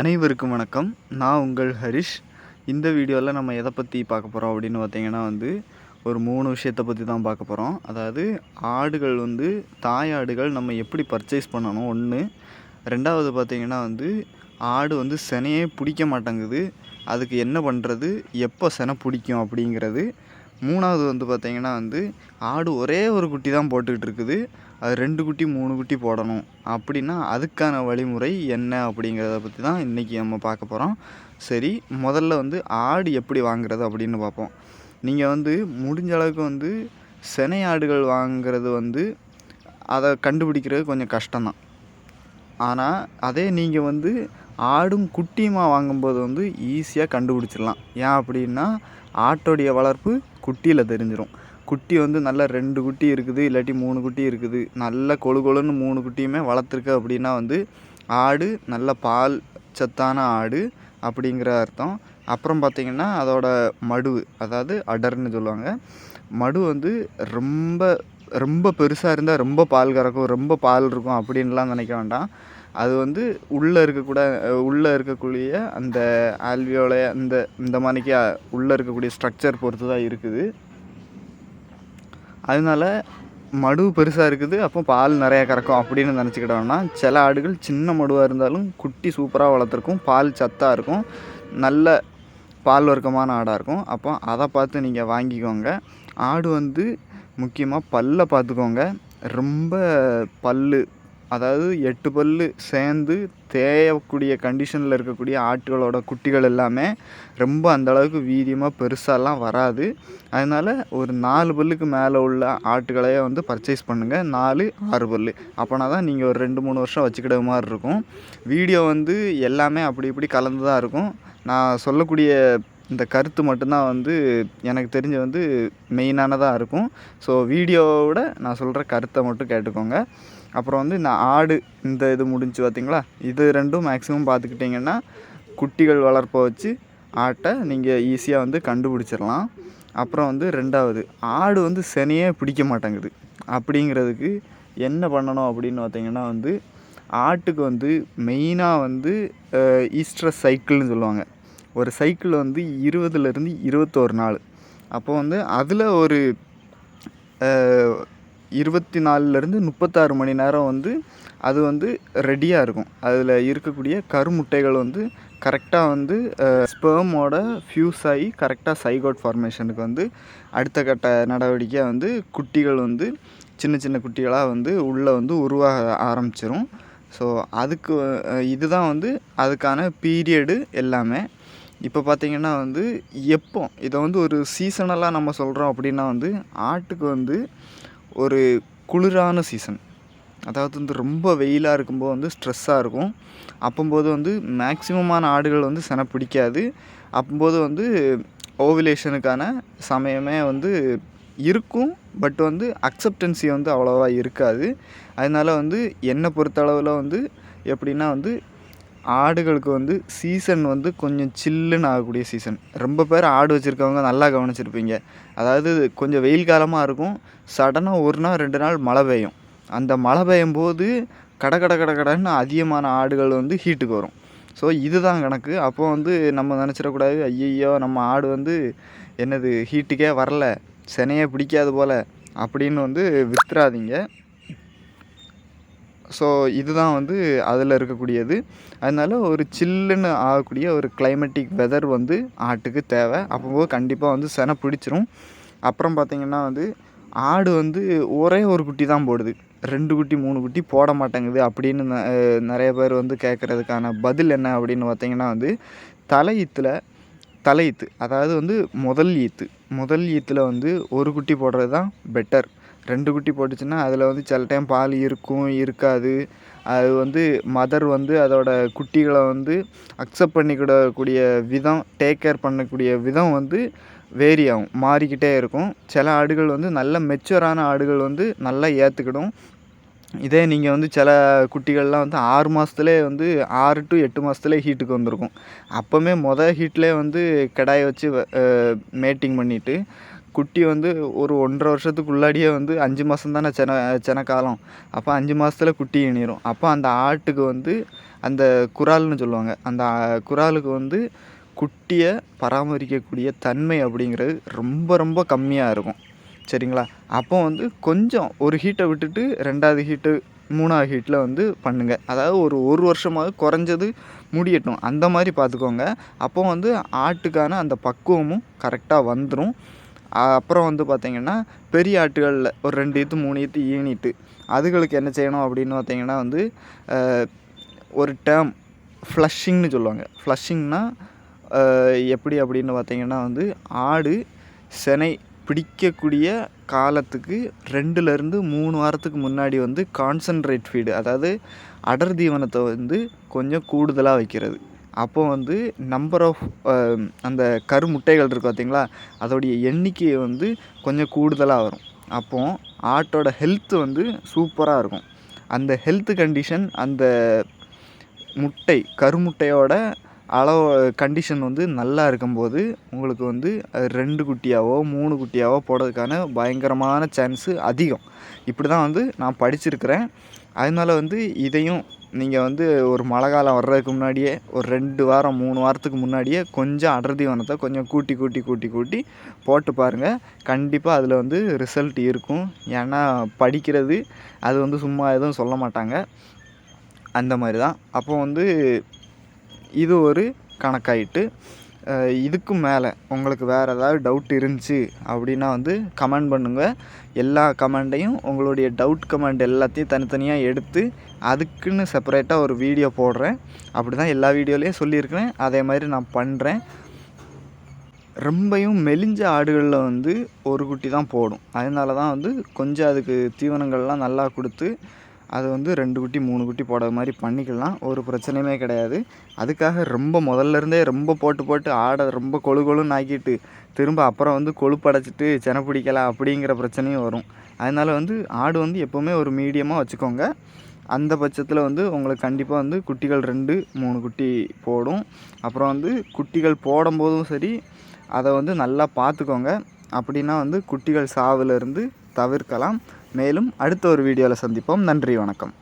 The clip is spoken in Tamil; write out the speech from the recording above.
அனைவருக்கும் வணக்கம். நான் உங்கள் ஹரிஷ். இந்த வீடியோவில் நம்ம எதை பற்றி பார்க்க போகிறோம் அப்படின்னு பார்த்தீங்கன்னா வந்து ஒரு மூணு விஷயத்தை பற்றி தான் பார்க்க போகிறோம் அதாவது ஆடுகள் வந்து தாய் ஆடுகள் நம்ம எப்படி பர்ச்சேஸ் பண்ணணும்? ஒன்று ரெண்டாவது பார்த்தீங்கன்னா வந்து ஆடு வந்து செனையே பிடிக்க மாட்டேங்குது. அதுக்கு என்ன பண்ணுறது எப்போ செனை பிடிக்கும் அப்படிங்கிறது. மூணாவது வந்து பார்த்திங்கன்னா வந்து ஆடு ஒரே ஒரு குட்டி தான் போட்டுக்கிட்டு இருக்குது. அது ரெண்டு குட்டி மூணு குட்டி போடணும். அப்படின்னா அதுக்கான வழிமுறை என்ன அப்படிங்கிறத பற்றி தான் இன்றைக்கி நம்ம பார்க்க போகிறோம் சரி முதல்ல வந்து ஆடு எப்படி வாங்குறது அப்படின்னு பார்ப்போம். நீங்கள் வந்து முடிஞ்ச அளவுக்கு வந்து செனை ஆடுகள் வாங்குறது வந்து அதை கண்டுபிடிக்கிறது கொஞ்சம் கஷ்டம்தான் ஆனால் அதே நீங்கள் வந்து ஆடும் குட்டியுமா வாங்கும்போது வந்து ஈஸியாக கண்டுபிடிச்சிடலாம். ஏன் அப்படின்னா ஆட்டோடைய வளர்ப்பு குட்டியில் தெரிஞ்சிடும் குட்டி வந்து நல்லா ரெண்டு குட்டி இருக்குது இல்லாட்டி மூணு குட்டி இருக்குது. நல்ல கொழு கொழுன்னு மூணு குட்டியுமே வளர்த்துருக்கு அப்படின்னா வந்து ஆடு நல்ல பால் சத்தான ஆடு அப்படிங்கிற அர்த்தம். அப்புறம் பார்த்திங்கன்னா அதோட மடு அதாவது அடர்னு சொல்லுவாங்க. மடு வந்து ரொம்ப ரொம்ப பெருசாக இருந்தால் ரொம்ப பால் கறக்கும் ரொம்ப பால் இருக்கும் அப்படின்லாம் நினைக்க வேண்டாம். அது வந்து உள்ளே இருக்கக்கூட உள்ளே இருக்கக்கூடிய அந்த ஆல்வியோல அந்த இந்த மாதிரிக்கு உள்ளே இருக்கக்கூடிய ஸ்ட்ரக்சர் பொறுத்து தான் இருக்குது. அதனால மடு பெருசாக இருக்குது. அப்போ பால் நிறையா கறக்கும் அப்படின்னு நினச்சிக்கிட்டோம்னா சில ஆடுகள் சின்ன மடுவாக இருந்தாலும் குட்டி சூப்பராக வளர்த்துருக்கும். பால் சத்தாக இருக்கும். நல்ல பால் வர்க்கமான ஆடாக இருக்கும். அப்போ அதை பார்த்து நீங்கள் வாங்கிக்கோங்க. ஆடு வந்து முக்கியமாக பல்லை பார்த்துக்கோங்க. ரொம்ப பல் அதாவது எட்டு பல் சேர்ந்து தேயக்கூடிய கண்டிஷனில் இருக்கக்கூடிய ஆட்டுகளோட குட்டிகள் எல்லாமே ரொம்ப அந்தளவுக்கு வீரியமாக பெருசாலாம் வராது. அதனால் ஒரு நாலு பல்லுக்கு மேலே உள்ள ஆட்டுகளையே வந்து பர்ச்சேஸ் பண்ணுங்கள் நாலு ஆறு பல் அப்போனா தான் நீங்கள் ஒரு ரெண்டு மூணு வருஷம் வச்சுக்கிற மாதிரி இருக்கும். வீடியோ வந்து எல்லாமே அப்படி இப்படி கலந்து தான் இருக்கும். நான் சொல்லக்கூடிய இந்த கருத்து மட்டும்தான் வந்து எனக்கு தெரிஞ்ச வந்து மெயினானதாக இருக்கும். ஸோ வீடியோவோட நான் சொல்கிற கருத்தை மட்டும் கேட்டுக்கோங்க. அப்புறம் வந்து இந்த ஆடு இந்த இது முடிஞ்சு பார்த்திங்களா? இது ரெண்டும் மேக்ஸிமம் பார்த்துக்கிட்டிங்கன்னா குட்டிகள் வளர்ப்பை வச்சு ஆட்டை நீங்கள் ஈஸியாக வந்து கண்டுபிடிச்சிடலாம். அப்புறம் வந்து ரெண்டாவது ஆடு வந்து சனியே பிடிக்க மாட்டேங்குது. அப்படிங்கிறதுக்கு என்ன பண்ணணும் அப்படின்னு பார்த்திங்கன்னா வந்து ஆட்டுக்கு வந்து மெயினாக வந்து ஈஸ்டர் சைக்கிள்னு சொல்லுவாங்க. ஒரு சைக்கிள் வந்து இருபதுலேருந்து இருபத்தோரு நாள். அப்போ வந்து அதில் ஒரு இருபத்தி நாலுலேருந்து முப்பத்தாறு மணி நேரம் வந்து அது வந்து ரெடியாக இருக்கும். அதில் இருக்கக்கூடிய கருமுட்டைகள் வந்து கரெக்டாக வந்து ஸ்பேமோட ஃப்யூஸ் ஆகி கரெக்டாக சைகோட் ஃபார்மேஷனுக்கு வந்து அடுத்த கட்ட நடவடிக்கையாக வந்து குட்டிகள் வந்து சின்ன சின்ன குட்டிகளாக வந்து உள்ளே வந்து உருவாக ஆரம்பிச்சிரும். ஸோ அதுக்கு இதுதான் வந்து அதுக்கான பீரியடு எல்லாமே. இப்போ பார்த்திங்கன்னா வந்து எப்போ இதை வந்து ஒரு சீசனலாக நம்ம சொல்கிறோம் அப்படின்னா வந்து ஆட்டுக்கு வந்து ஒரு குளிரான சீசன் அதாவது வந்து ரொம்ப வெயிலாக இருக்கும்போது வந்து ஸ்ட்ரெஸ்ஸாக இருக்கும். அப்போம்போது வந்து மேக்சிமமான ஆடுகள் வந்து செனை பிடிக்காது. அப்போம்போது வந்து ஓவிலேஷனுக்கான சமயமே வந்து இருக்கும். பட் வந்து அக்செப்டன்சி வந்து அவ்வளோவா இருக்காது. அதனால் வந்து என்னை பொறுத்தளவில் வந்து எப்படின்னா வந்து ஆடுகளுக்கு வந்து சீசன் வந்து கொஞ்சம் சில்லுன்னு ஆகக்கூடிய சீசன் ரொம்ப பேர் ஆடு வச்சுருக்கவங்க நல்லா கவனிச்சிருப்பீங்க. அதாவது கொஞ்சம் வெயில் காலமாக இருக்கும். சடனாக ஒரு நாள் ரெண்டு நாள் மழை பெய்யும். அந்த மழை பெய்யும் போது கட கட கட கடன்னு அதிகமான ஆடுகள் வந்து ஹீட்டுக்கு வரும். ஸோ இதுதான் கணக்கு. அப்போ வந்து நம்ம நினச்சிடக்கூடாது ஐயையோ நம்ம ஆடு வந்து என்னது ஹீட்டுக்கே வரல செனையே பிடிக்காது போல் அப்படின்னு வந்து வித்துறாதீங்க ஸோ இதுதான் வந்து அதில் இருக்கக்கூடியது. அதனால் ஒரு சில்லுன்னு ஆகக்கூடிய ஒரு கிளைமேட்டிக் வெதர் வந்து ஆட்டுக்கு தேவை. அப்போது கண்டிப்பாக வந்து செனை பிடிச்சிரும். அப்புறம் பார்த்திங்கன்னா வந்து ஆடு வந்து ஒரே ஒரு குட்டி தான் போடுது. ரெண்டு குட்டி மூணு குட்டி போட மாட்டேங்குது அப்படின்னு நிறைய பேர் வந்து கேட்குறதுக்கான பதில் என்ன அப்படின்னு பார்த்திங்கன்னா வந்து தலையீத்தில் தலையீத்து அதாவது வந்து முதல் ஈத்து. முதல் ஈத்தில் வந்து ஒரு குட்டி போடுறது தான் பெட்டர் ரெண்டு குட்டி போட்டுச்சுன்னா அதில் வந்து சில டைம் பால் இருக்கும் இருக்காது. அது வந்து மதர் வந்து அதோட குட்டிகளை வந்து அக்செப்ட் பண்ணிக்கிடக்கூடிய விதம் டேக் கேர் பண்ணக்கூடிய விதம் வந்து வேரி ஆகும் மாறிக்கிட்டே இருக்கும். சில ஆடுகள் வந்து நல்ல மெச்சூரான ஆடுகள் வந்து நல்லா ஏற்றுக்கிடும் இதே நீங்கள் வந்து சில குட்டிகள்லாம் வந்து ஆறு மாதத்துலேயே வந்து ஆறு டு எட்டு மாதத்துலேயே ஹீட்டுக்கு வந்திருக்கும். அப்போவுமே மொதல் ஹீட்லேயே வந்து கிடாயை வச்சு மேட்டிங் பண்ணிவிட்டு குட்டி வந்து ஒரு ஒன்றரை வருஷத்துக்குள்ளாடியே வந்து அஞ்சு மாதம் தானே சென செனக்காலம். அப்போ அஞ்சு மாதத்துல குட்டி இணையிரும். அப்போ அந்த ஆட்டுக்கு வந்து அந்த குரால்னு சொல்லுவாங்க. அந்த குறாலுக்கு குராலுக்கு வந்து குட்டியை பராமரிக்கக்கூடிய தன்மை அப்படிங்கிறது ரொம்ப ரொம்ப கம்மியாக இருக்கும். சரிங்களா? அப்போ வந்து கொஞ்சம் ஒரு ஹீட்டை விட்டுட்டு ரெண்டாவது ஹீட்டு மூணாவது ஹீட்டில் வந்து பண்ணுங்கள் அதாவது ஒரு ஒரு வருஷமாவது குறைஞ்சது முடியட்டும். அந்த மாதிரி பார்த்துக்கோங்க. அப்போ வந்து ஆட்டுக்கான அந்த பக்குவமும் கரெக்டாக வந்துடும் அப்புறம் வந்து பார்த்திங்கன்னா பெரிய ஆட்டுகளில் ஒரு ரெண்டு ஈத்து மூணு ஈத்து ஈனிட்டு அதுகளுக்கு என்ன செய்யணும் அப்படின்னு பார்த்தீங்கன்னா வந்து ஒரு டேர்ம் ஃப்ளஷிங்னு சொல்லுவாங்க. ஃப்ளஷிங்னா எப்படி அப்படின்னு பார்த்தீங்கன்னா வந்து ஆடு சினை பிடிக்கக்கூடிய காலத்துக்கு ரெண்டுலேருந்து மூணு வாரத்துக்கு முன்னாடி வந்து கான்சன்ட்ரேட் ஃபீடு அதாவது அடர் தீவனத்தை வந்து கொஞ்சம் கூடுதலாக வைக்கிறது. அப்போ வந்து நம்பர் ஆஃப் அந்த கருமுட்டைகள் இருக்குது பார்த்தீங்களா அதோடைய எண்ணிக்கை வந்து கொஞ்சம் கூடுதலாக வரும். அப்போது ஆட்டோட ஹெல்த்து வந்து சூப்பராக இருக்கும். அந்த ஹெல்த்து கண்டிஷன் அந்த முட்டை கருமுட்டையோட அளவு கண்டிஷன் வந்து நல்லா இருக்கும்போது உங்களுக்கு வந்து அது ரெண்டு குட்டியாவோ மூணு குட்டியாவோ போடுறதுக்கான பயங்கரமான சான்ஸு அதிகம். இப்படி தான் வந்து நான் படிச்சிருக்கிறேன். அதனால வந்து இதையும் நீங்கள் வந்து ஒரு மழை காலம் வர்றதுக்கு முன்னாடியே ஒரு ரெண்டு வாரம் மூணு வாரத்துக்கு முன்னாடியே கொஞ்சம் அடர்த்தி வனத்தை கொஞ்சம் கூட்டி கூட்டி கூட்டி கூட்டி போட்டு பாருங்கள் கண்டிப்பாக அதில் வந்து ரிசல்ட் இருக்கும். ஏன்னா படிக்கிறது அது வந்து சும்மா எதுவும் சொல்ல மாட்டாங்க. அந்த மாதிரி தான். அப்போ வந்து இது ஒரு கணக்காயிட்டு இதுக்கும் மேலே உங்களுக்கு வேறு ஏதாவது டவுட் இருந்துச்சு அப்படின்னா வந்து கமெண்ட் பண்ணுங்கள் எல்லா கமெண்டையும் உங்களுடைய டவுட் கமெண்ட் எல்லாத்தையும் தனித்தனியாக எடுத்து அதுக்குன்னு செப்பரேட்டாக ஒரு வீடியோ போடுறேன். அப்படி தான் எல்லா வீடியோலையும் சொல்லியிருக்கிறேன். அதே மாதிரி நான் பண்ணுறேன் ரொம்பையும் மெலிஞ்ச ஆடுகளில் வந்து ஒரு குட்டி தான் போடும். அதனால தான் வந்து கொஞ்சம் அதுக்கு தீவனங்கள்லாம் நல்லா கொடுத்து அது வந்து ரெண்டு குட்டி மூணு குட்டி போடுற மாதிரி பண்ணிக்கலாம். ஒரு பிரச்சனையுமே கிடையாது. அதுக்காக ரொம்ப முதல்ல இருந்தே ரொம்ப போட்டு போட்டு ஆடை ரொம்ப கொழு கொழுன்னு ஆக்கிட்டு திரும்ப அப்புறம் வந்து கொழுப்படைச்சிட்டு செனை பிடிக்கலாம் அப்படிங்கிற பிரச்சனையும் வரும். அதனால வந்து ஆடு வந்து எப்போவுமே ஒரு மீடியமாக வச்சுக்கோங்க. அந்த பட்சத்தில் வந்து உங்களுக்கு கண்டிப்பாக வந்து குட்டிகள் ரெண்டு மூணு குட்டி போடும். அப்புறம் வந்து குட்டிகள் போடும்போதும் சரி அதை வந்து நல்லா பார்த்துக்கோங்க. அப்படின்னா வந்து குட்டிகள் சாவுலேருந்து தவிர்க்கலாம். மேலும் அடுத்த ஒரு வீடியோவில் சந்திப்போம். நன்றி வணக்கம்.